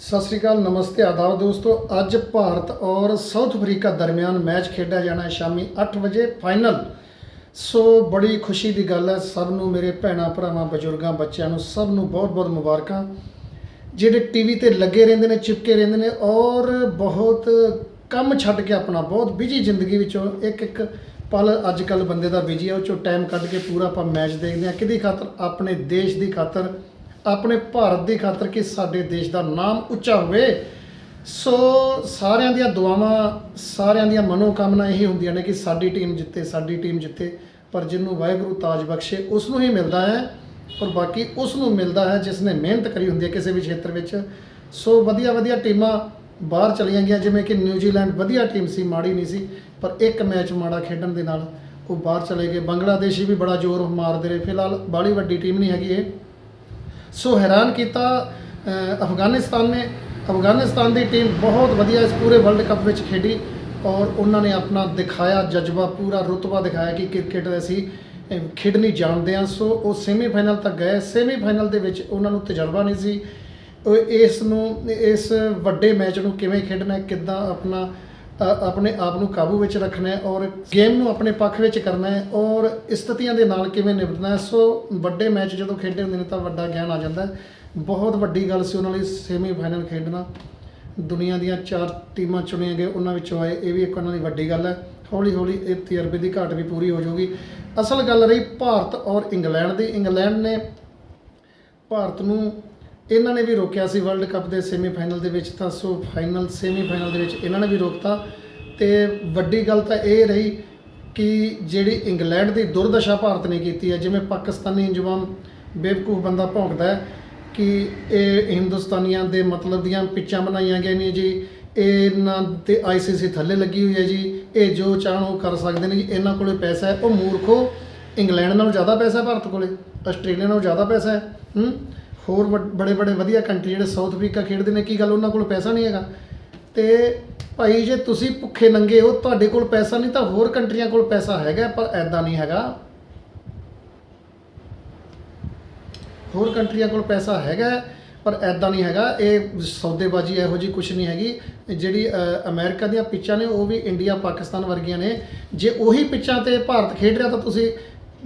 ਸਤਿ ਸ੍ਰੀ ਅਕਾਲ, ਨਮਸਤੇ, ਆਦਾਬ ਦੋਸਤੋ। ਅੱਜ ਭਾਰਤ ਔਰ ਸਾਊਥ ਅਫਰੀਕਾ ਦਰਮਿਆਨ ਮੈਚ ਖੇਡਿਆ ਜਾਣਾ ਹੈ ਸ਼ਾਮੀ 8 ਵਜੇ ਫਾਈਨਲ। ਸੋ ਬੜੀ ਖੁਸ਼ੀ ਦੀ ਗੱਲ ਹੈ, ਸਭ ਨੂੰ, ਮੇਰੇ ਭੈਣਾਂ, ਭਰਾਵਾਂ, ਬਜ਼ੁਰਗਾਂ, ਬੱਚਿਆਂ ਨੂੰ ਸਭ ਨੂੰ ਬਹੁਤ-ਬਹੁਤ ਮੁਬਾਰਕਾਂ। ਜਿਹੜੇ ਟੀਵੀ ਤੇ ਲੱਗੇ ਰਹਿੰਦੇ ਨੇ, ਚਿਪਕੇ ਰਹਿੰਦੇ ਨੇ ਔਰ ਬਹੁਤ ਕੰਮ ਛੱਡ ਕੇ ਆਪਣਾ, ਬਹੁਤ ਬਿਜ਼ੀ ਜ਼ਿੰਦਗੀ ਵਿੱਚੋਂ ਇੱਕ ਇੱਕ ਪਲ ਅੱਜ ਕੱਲ ਬੰਦੇ ਦਾ ਬਿਜ਼ੀ ਹੈ। ਉਹ ਚੋਂ ਟਾਈਮ ਕੱਢ ਕੇ ਪੂਰਾ ਆਪਾਂ ਮੈਚ ਦੇਖਦੇ ਹਾਂ। ਕਿਹਦੀ ਖਾਤਰ? ਆਪਣੇ ਦੇਸ਼ ਦੀ ਖਾਤਰ। ਆਪਣੇ ਭਾਰਤ ਦੀ ਖਾਤਰ ਕਿ ਸਾਡੇ ਦੇਸ਼ ਦਾ ਨਾਮ ਉੱਚਾ ਹੋਵੇ। ਸੋ ਸਾਰਿਆਂ ਦੀਆਂ ਦੁਆਵਾਂ, ਸਾਰਿਆਂ ਦੀਆਂ ਮਨੋਕਾਮਨਾ ਇਹੀ ਹੁੰਦੀਆਂ ਨੇ ਕਿ ਸਾਡੀ ਟੀਮ ਜਿੱਤੇ, ਸਾਡੀ ਟੀਮ ਜਿੱਤੇ। ਪਰ ਜਿਹਨੂੰ ਵਾਹਿਗੁਰੂ ਤਾਜ ਬਖਸ਼ੇ ਉਸ ਨੂੰ ਹੀ ਮਿਲਦਾ ਹੈ। ਔਰ ਬਾਕੀ ਉਸ ਨੂੰ ਮਿਲਦਾ ਹੈ ਜਿਸ ਨੇ ਮਿਹਨਤ ਕਰੀ ਹੁੰਦੀ ਹੈ ਕਿਸੇ ਵੀ ਖੇਤਰ ਵਿੱਚ। ਸੋ ਵਧੀਆ ਵਧੀਆ ਟੀਮਾਂ ਬਾਹਰ ਚਲੀਆਂ ਗਈਆਂ, ਜਿਵੇਂ ਕਿ ਨਿਊਜ਼ੀਲੈਂਡ ਵਧੀਆ ਟੀਮ ਸੀ, ਮਾੜੀ ਨਹੀਂ ਸੀ, ਪਰ ਇੱਕ ਮੈਚ ਮਾੜਾ ਖੇਡਣ ਦੇ ਨਾਲ ਉਹ ਬਾਹਰ ਚਲੇ ਗਏ। ਬੰਗਲਾਦੇਸ਼ੀ ਵੀ ਬੜਾ ਜ਼ੋਰ ਮਾਰਦੇ ਰਹੇ। ਫਿਲਹਾਲ ਬਾਹਲੀ ਵੱਡੀ ਟੀਮ ਨਹੀਂ ਹੈਗੀ ਇਹ। ਸੋ ਹੈਰਾਨ ਕੀਤਾ ਅਫਗਾਨਿਸਤਾਨ ਨੇ। ਅਫਗਾਨਿਸਤਾਨ ਦੀ ਟੀਮ ਬਹੁਤ ਵਧੀਆ ਇਸ ਪੂਰੇ ਵਰਲਡ ਕੱਪ ਵਿੱਚ ਖੇਡੀ ਔਰ ਉਹਨਾਂ ਨੇ ਆਪਣਾ ਦਿਖਾਇਆ ਜਜ਼ਬਾ, ਪੂਰਾ ਰੁਤਬਾ ਦਿਖਾਇਆ ਕਿ ਕ੍ਰਿਕਟ ਅਸੀਂ ਖੇਡਣੀ ਜਾਣਦੇ ਹਾਂ। ਸੋ ਉਹ ਸੈਮੀਫਾਈਨਲ ਤੱਕ ਗਏ। ਸੈਮੀਫਾਈਨਲ ਦੇ ਵਿੱਚ ਉਹਨਾਂ ਨੂੰ ਤਜਰਬਾ ਨਹੀਂ ਸੀ। ਉਹ ਇਸ ਨੂੰ, ਇਸ ਵੱਡੇ ਮੈਚ ਨੂੰ ਕਿਵੇਂ ਖੇਡਣਾ ਕਿੱਦਾਂ ਆਪਣਾ ਆਪਣੇ ਆਪ ਨੂੰ ਕਾਬੂ ਵਿੱਚ ਰੱਖਣਾ ਹੈ ਔਰ ਗੇਮ ਨੂੰ ਆਪਣੇ ਪੱਖ ਵਿੱਚ ਕਰਨਾ ਹੈ ਔਰ ਸਥਿਤੀਆਂ ਦੇ ਨਾਲ ਕਿਵੇਂ ਨਿਪਟਣਾ ਹੈ। ਸੋ ਵੱਡੇ ਮੈਚ ਜਦੋਂ ਖੇਡੇ ਹੁੰਦੇ ਨੇ ਤਾਂ ਵੱਡਾ ਗਿਆਨ ਆ ਜਾਂਦਾ ਬਹੁਤ ਵੱਡੀ ਗੱਲ ਸੀ ਉਹਨਾਂ ਲਈ ਸੈਮੀ ਫਾਈਨਲ ਖੇਡਣਾ। ਦੁਨੀਆ ਦੀਆਂ ਚਾਰ ਟੀਮਾਂ ਚੁਣੀਆਂ ਗਏ ਉਹਨਾਂ ਵਿੱਚੋਂ ਆਏ, ਇਹ ਵੀ ਇੱਕ ਉਹਨਾਂ ਦੀ ਵੱਡੀ ਗੱਲ ਹੈ। ਹੌਲੀ ਹੌਲੀ ਇਹ ਤਜਰਬੇ ਦੀ ਘਾਟ ਵੀ ਪੂਰੀ ਹੋ ਜਾਊਗੀ। ਅਸਲ ਗੱਲ ਰਹੀ ਭਾਰਤ ਔਰ ਇੰਗਲੈਂਡ ਦੀ। ਇੰਗਲੈਂਡ ਨੇ ਭਾਰਤ ਨੂੰ ਇਹਨਾਂ ਨੇ ਵੀ ਰੋਕਿਆ ਸੀ ਵਰਲਡ ਕੱਪ ਦੇ ਸੈਮੀਫਾਈਨਲ ਦੇ ਵਿੱਚ ਤਾਂ ਸੋ ਫਾਈਨਲ ਸੈਮੀਫਾਈਨਲ ਦੇ ਵਿੱਚ ਇਹਨਾਂ ਨੇ ਵੀ ਰੋਕਤਾ। ਤੇ ਵੱਡੀ ਗੱਲ ਤਾਂ ਇਹ ਰਹੀ ਕਿ ਜਿਹੜੀ ਇੰਗਲੈਂਡ ਦੀ ਦੁਰਦਸ਼ਾ ਭਾਰਤ ਨੇ ਕੀਤੀ ਹੈ, ਜਿਵੇਂ ਪਾਕਿਸਤਾਨੀ ਇੰਜਮਾਮ ਬੇਵਕੂਫ ਬੰਦਾ ਭੌਂਕਦਾ ਹੈ ਕਿ ਇਹ ਹਿੰਦੁਸਤਾਨੀਆਂ ਦੇ ਮਤਲਬ ਦੀਆਂ ਪਿੱਚਾਂ ਬਣਾਈਆਂ ਗਈਆਂ ਨੇ ਜੀ, ਇਹਨਾਂ ਤੇ ਆਈਸੀਸੀ ਥੱਲੇ ਲੱਗੀ ਹੋਈ ਹੈ ਜੀ, ਇਹ ਜੋ ਚਾਹਣ ਉਹ ਕਰ ਸਕਦੇ ਨੇ ਜੀ, ਇਹਨਾਂ ਕੋਲੇ ਪੈਸਾ ਹੈ, ਉਹ ਮੂਰਖੋ, ਇੰਗਲੈਂਡ ਨਾਲੋਂ ਜ਼ਿਆਦਾ ਪੈਸਾ ਭਾਰਤ ਕੋਲੇ, ਆਸਟ੍ਰੇਲੀਆ ਨਾਲੋਂ ਜ਼ਿਆਦਾ ਪੈਸਾ ਹੈ, ਹੂੰ? ਹੋਰ ਬੜੇ ਬੜੇ ਵਧੀਆ ਕੰਟਰੀ ਜਿਹੜੇ ਸਾਊਥ ਅਫਰੀਕਾ ਖੇਡਦੇ ਨੇ ਕੀ ਗੱਲ ਉਹਨਾਂ ਕੋਲ ਪੈਸਾ ਨਹੀਂ ਹੈਗਾ? ਤੇ ਭਾਈ ਜੇ ਤੁਸੀਂ ਭੁੱਖੇ ਨੰਗੇ ਹੋ ਤੁਹਾਡੇ ਕੋਲ ਪੈਸਾ ਨਹੀਂ ਤਾਂ ਹੋਰ ਕੰਟਰੀਆਂ ਕੋਲ ਪੈਸਾ ਹੈਗਾ ਪਰ ਐਦਾਂ ਨਹੀਂ ਹੈਗਾ। ਹੋਰ ਕੰਟਰੀਆਂ ਕੋਲ ਪੈਸਾ ਹੈਗਾ ਪਰ ਐਦਾਂ ਨਹੀਂ ਹੈਗਾ। ਇਹ ਸੌਦੇਬਾਜ਼ੀ ਇਹੋ ਜੀ ਕੁਝ ਨਹੀਂ ਹੈਗੀ। ਜਿਹੜੀ ਅ, ਅਮਰੀਕਾ ਦੀਆਂ ਪਿੱਚਾਂ ਨੇ ਉਹ ਵੀ ਇੰਡੀਆ ਪਾਕਿਸਤਾਨ ਵਰਗੀਆਂ ਨੇ। ਜੇ ਉਹੀ ਪਿੱਚਾਂ ਤੇ ਭਾਰਤ ਖੇਡ ਰਿਹਾ ਤਾਂ ਤੁਸੀਂ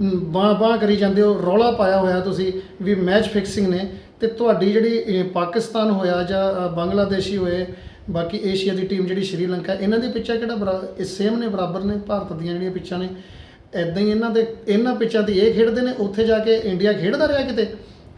ਬਾਹ ਬਾਹ ਕਰੀ ਜਾਂਦੇ ਹੋ, ਰੌਲਾ ਪਾਇਆ ਹੋਇਆ ਤੁਸੀਂ ਵੀ ਮੈਚ ਫਿਕਸਿੰਗ ਨੇ। ਤੇ ਤੁਹਾਡੀ ਜਿਹੜੀ ਪਾਕਿਸਤਾਨ ਹੋਇਆ ਜਾਂ ਬੰਗਲਾਦੇਸ਼ੀ ਹੋਏ, ਬਾਕੀ ਏਸ਼ੀਆ ਦੀ ਟੀਮ ਜਿਹੜੀ ਸ਼੍ਰੀਲੰਕਾ, ਇਹਨਾਂ ਦੀ ਪਿੱਚਾਂ ਕਿਹੜਾ ਬਰਾ, ਇਹ ਸੇਮ ਨੇ ਬਰਾਬਰ ਨੇ ਭਾਰਤ ਦੀਆਂ ਜਿਹੜੀਆਂ ਪਿੱਛਾਂ ਨੇ? ਐਦਾਂ ਹੀ ਇਹਨਾਂ ਦੇ, ਇਹਨਾਂ ਪਿੱਛਾਂ ਦੀ ਇਹ ਖੇਡਦੇ ਨੇ, ਉੱਥੇ ਜਾ ਕੇ ਇੰਡੀਆ ਖੇਡਦਾ ਰਿਹਾ ਕਿਤੇ?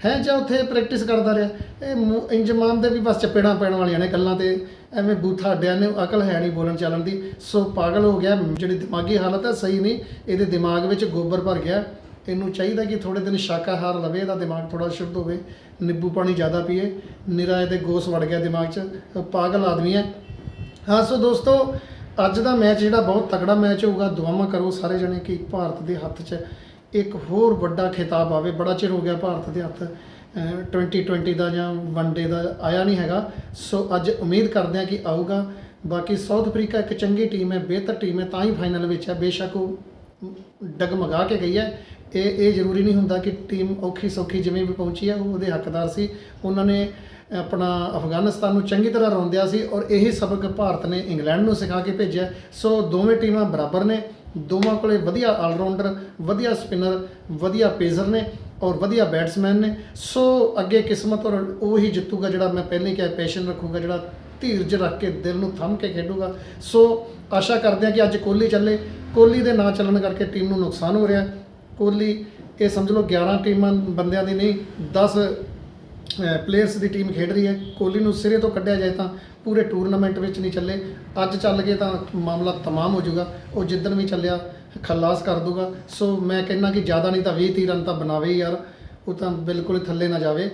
ਹੈ ਜਾਂ ਉੱਥੇ ਪ੍ਰੈਕਟਿਸ ਕਰਦਾ ਰਿਹਾ? ਇਹ ਮੂੰਹ- ਇੰਜਮਾਮ ਦੇ ਵੀ ਬਸ ਚਪੇੜਾਂ ਪੈਣ ਵਾਲੀਆਂ ਨੇ ਗੱਲਾਂ ਤੇ। ਐਵੇਂ ਬੂਥਾ ਅੱਡਿਆਂ ਨੇ, ਅਕਲ ਹੈ ਨਹੀਂ ਬੋਲਣ ਚੱਲਣ ਦੀ। ਸੋ ਪਾਗਲ ਹੋ ਗਿਆ। ਜਿਹੜੀ ਦਿਮਾਗੀ ਹਾਲਤ ਹੈ ਸਹੀ ਨਹੀਂ। ਇਹਦੇ ਦਿਮਾਗ ਵਿੱਚ ਗੋਬਰ ਭਰ ਗਿਆ। ਇਹਨੂੰ ਚਾਹੀਦਾ ਕਿ ਥੋੜੇ ਦਿਨ ਸ਼ਾਕਾਹਾਰ ਲਵੇ ਇਹਦਾ ਦਿਮਾਗ ਥੋੜਾ ਸ਼ੁੱਧ ਹੋਵੇ। ਨਿੰਬੂ ਪਾਣੀ ਜ਼ਿਆਦਾ ਪੀਏ। ਨਿਰਾ ਇਹਦੇ ਗੋਸ ਵੜ ਗਿਆ ਦਿਮਾਗ 'ਚ। ਪਾਗਲ ਆਦਮੀ ਹੈ। ਹਾਂ, ਸੋ ਦੋਸਤੋ, ਅੱਜ ਦਾ ਮੈਚ ਜਿਹੜਾ ਬਹੁਤ ਤਕੜਾ ਮੈਚ ਹੋਊਗਾ, ਦੁਆਵਾਂ ਕਰੋ ਸਾਰੇ ਜਣੇ ਕਿ ਭਾਰਤ ਦੇ ਹੱਥ 'ਚ। ਇੱਕ ਹੋਰ ਵੱਡਾ ਖਿਤਾਬ ਆਵੇ, ਬੜਾ ਚਿਰ ਹੋ ਗਿਆ ਭਾਰਤ ਦੇ ਹੱਥ, ਅਹ 2020 ਦਾ ਜਾਂ ਵਨਡੇ ਦਾ ਆਇਆ ਨਹੀਂ ਹੈਗਾ। ਸੋ ਅੱਜ ਉਮੀਦ ਕਰਦੇ ਹਾਂ ਕਿ ਆਊਗਾ। ਬਾਕੀ ਸਾਊਥ ਅਫਰੀਕਾ ਇੱਕ ਚੰਗੀ ਟੀਮ ਹੈ, ਬਿਹਤਰ ਟੀਮ ਹੈ, ਤਾਂ ਹੀ ਫਾਈਨਲ ਵਿੱਚ ਹੈ। ਬੇਸ਼ੱਕ ਉਹ ਡਗਮਗਾ ਕੇ ਗਈ ਹੈ। ਇਹ ਇਹ ਜ਼ਰੂਰੀ ਨਹੀਂ ਹੁੰਦਾ ਕਿ ਟੀਮ ਔਖੀ ਸੌਖੀ ਜਿਵੇਂ ਵੀ ਪਹੁੰਚੀ ਹੈ, ਉਹ ਉਹਦੇ ਹੱਕਦਾਰ ਸੀ। ਉਹਨਾਂ ਨੇ ਆਪਣਾ ਅਫਗਾਨਿਸਤਾਨ ਨੂੰ ਚੰਗੀ ਤਰ੍ਹਾਂ ਰੌਂਦਿਆ ਸੀ ਔਰ ਇਹੀ ਸਬਕ ਭਾਰਤ ਨੇ ਇੰਗਲੈਂਡ ਨੂੰ ਸਿਖਾ ਕੇ ਭੇਜਿਆ। ਸੋ ਦੋਵੇਂ ਟੀਮਾਂ ਬਰਾਬਰ ਨੇ। ਦੋਵਾਂ ਕੋਲੇ ਵਧੀਆ ਆਲਰਾਊਂਡਰ ਵਧੀਆ ਸਪਿਨਰ ਵਧੀਆ ਪੇਸਰ ਨੇ ਔਰ ਵਧੀਆ ਬੈਟਸਮੈਨ ਨੇ। ਸੋ ਅੱਗੇ ਕਿਸਮਤ ਔਰ ਉਹੀ ਜਿੱਤੂਗਾ ਜਿਹੜਾ ਮੈਂ ਪਹਿਲਾਂ ਹੀ ਕਿਹਾ ਪੈਸ਼ਨ ਰੱਖੂਗਾ, ਜਿਹੜਾ ਧੀਰਜ ਰੱਖ ਕੇ ਦਿਲ ਨੂੰ ਥੰਮ ਕੇ ਖੇਡੂਗਾ। ਸੋ ਆਸ਼ਾ ਕਰਦੇ ਹਾਂ ਕਿ ਅੱਜ ਕੋਹਲੀ ਚੱਲੇ। ਕੋਹਲੀ ਦੇ ਨਾ ਚੱਲਣ ਕਰਕੇ ਟੀਮ ਨੂੰ ਨੁਕਸਾਨ ਹੋ ਰਿਹਾ। ਕੋਹਲੀ, ਇਹ ਸਮਝ ਲਓ 11 ਟੀਮਾਂ ਬੰਦਿਆਂ ਦੀ ਨਹੀਂ 10 ਪਲੇਅਰਸ ਦੀ ਟੀਮ ਖੇਡ ਰਹੀ ਹੈ। ਕੋਹਲੀ ਨੂੰ ਸਿਰੇ ਤੋਂ ਕੱਢਿਆ ਜਾਏ ਤਾਂ ਪੂਰੇ ਟੂਰਨਾਮੈਂਟ ਵਿੱਚ ਨਹੀਂ ਚੱਲੇ। ਅੱਜ ਚੱਲ ਗਏ ਤਾਂ ਮਾਮਲਾ ਤਮਾਮ ਹੋ ਜਾਊਗਾ। ਉਹ ਜਿੱਦਣ ਵੀ ਚੱਲਿਆ, ਖਲਾਸ ਕਰ ਦੂਗਾ ਸੋ ਮੈਂ ਕਹਿੰਦਾ ਕਿ ਜ਼ਿਆਦਾ ਨਹੀਂ ਤਾਂ 20 30 ਰਨ ਤਾਂ ਬਣਾਵੇ ਹੀ ਯਾਰ। ਉਹ ਤਾਂ ਬਿਲਕੁਲ ਥੱਲੇ ਨਾ ਜਾਵੇ।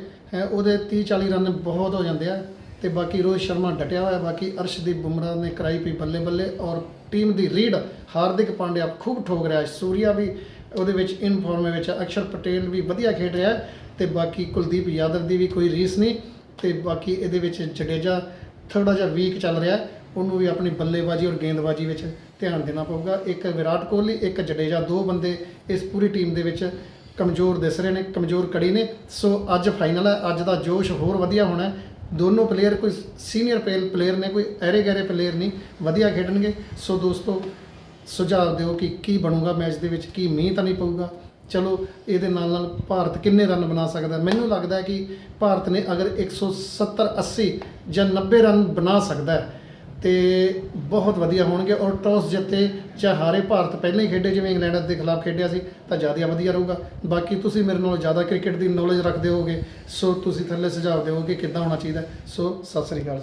ਉਹਦੇ 30 40 ਰਨ ਬਹੁਤ ਹੋ ਜਾਂਦੇ ਆ। ਤੇ ਬਾਕੀ ਰੋਹਿਤ ਸ਼ਰਮਾ ਡਟਿਆ ਹੋਇਆ, ਬਾਕੀ ਅਰਸ਼ਦੀਪ ਬੁਮਰਾਹ ਨੇ ਕਰਾਈ ਪਈ ਬੱਲੇ ਬੱਲੇ ਔਰ ਟੀਮ ਦੀ ਰੀਡ ਹਾਰਦਿਕ ਪਾਂਡਿਆ ਖੂਬ ਠੋਕ ਰਿਹਾ। ਹੈ ਸੂਰਿਆ ਵੀ ਉਹਦੇ ਵਿੱਚ ਇਨ ਫਾਰਮ ਵਿੱਚ ਅਕਸ਼ਰ ਪਟੇਲ ਵੀ ਵਧੀਆ ਖੇਡ ਰਿਹਾ ਹੈ ਤੇ ਬਾਕੀ ਕੁਲਦੀਪ ਯਾਦਵ ਦੀ ਵੀ ਕੋਈ ਰੀਸ ਨਹੀਂ ਤੇ ਬਾਕੀ ਇਹਦੇ ਵਿੱਚ ਜਡੇਜਾ ਥੋੜਾ ਜਿਹਾ ਵੀਕ ਚੱਲ ਰਿਹਾ ਉਹਨੂੰ ਵੀ ਆਪਣੀ ਬੱਲੇਬਾਜ਼ੀ ਔਰ ਗੇਂਦਬਾਜ਼ੀ ਵਿੱਚ ਧਿਆਨ ਦੇਣਾ ਪਊਗਾ। ਇੱਕ ਵਿਰਾਟ ਕੋਹਲੀ, ਇੱਕ ਜਡੇਜਾ, ਦੋ ਬੰਦੇ ਇਸ ਪੂਰੀ ਟੀਮ ਦੇ ਵਿੱਚ ਕਮਜ਼ੋਰ ਦਿਸ ਰਹੇ ਨੇ, ਕਮਜ਼ੋਰ ਕੜੀ ਨੇ। ਸੋ ਅੱਜ ਫਾਈਨਲ ਹੈ। ਅੱਜ ਦਾ ਜੋਸ਼ ਹੋਰ ਵਧੀਆ ਹੋਣਾ ਦੋਨੋਂ ਪਲੇਅਰ ਕੋਈ ਸੀਨੀਅਰ ਪਲੇਅਰ ਨੇ, ਕੋਈ ਐਰੇ ਗੈਰੇ ਪਲੇਅਰ ਨਹੀਂ। ਵਧੀਆ ਖੇਡਣਗੇ। ਸੋ ਦੋਸਤੋ ਸੁਝਾਅ ਦਿਓ ਕਿ ਕੀ ਬਣੂਗਾ ਮੈਚ ਦੇ ਵਿੱਚ, ਕੀ ਮੀਂਹ ਤਾਂ ਨਹੀਂ ਪਊਗਾ। ਚਲੋ, ਇਹਦੇ ਨਾਲ ਨਾਲ ਭਾਰਤ ਕਿੰਨੇ ਰਨ ਬਣਾ ਸਕਦਾ ਮੈਨੂੰ ਲੱਗਦਾ ਹੈ ਕਿ ਭਾਰਤ ਨੇ ਅਗਰ 170 80 ਜਾਂ 90 ਰਨ ਬਣਾ ਸਕਦਾ ਹੈ, ਤੇ ਬਹੁਤ ਵਧੀਆ ਹੋਣਗੇ। ਔਰ ਟੌਸ ਜਿੱਤੇ ਚਾਹੇ ਹਾਰੇ, ਭਾਰਤ ਪਹਿਲਾਂ ਹੀ ਖੇਡੇ, ਜਿਵੇਂ ਇੰਗਲੈਂਡ ਦੇ ਖਿਲਾਫ ਖੇਡਿਆ ਸੀ, ਤਾਂ ਜ਼ਿਆਦਾ ਵਧੀਆ ਰਹੂਗਾ। ਬਾਕੀ ਤੁਸੀਂ ਮੇਰੇ ਨਾਲੋਂ ਜ਼ਿਆਦਾ ਕ੍ਰਿਕਟ ਦੀ ਨੌਲੇਜ ਰੱਖਦੇ ਹੋਗੇ ਸੋ ਤੁਸੀਂ ਥੱਲੇ ਸੁਝਾਅ ਦਿਓ ਕਿ ਕਿੱਦਾਂ ਹੋਣਾ ਚਾਹੀਦਾ ਸੋ, ਸਤਿ ਸ੍ਰੀ ਅਕਾਲ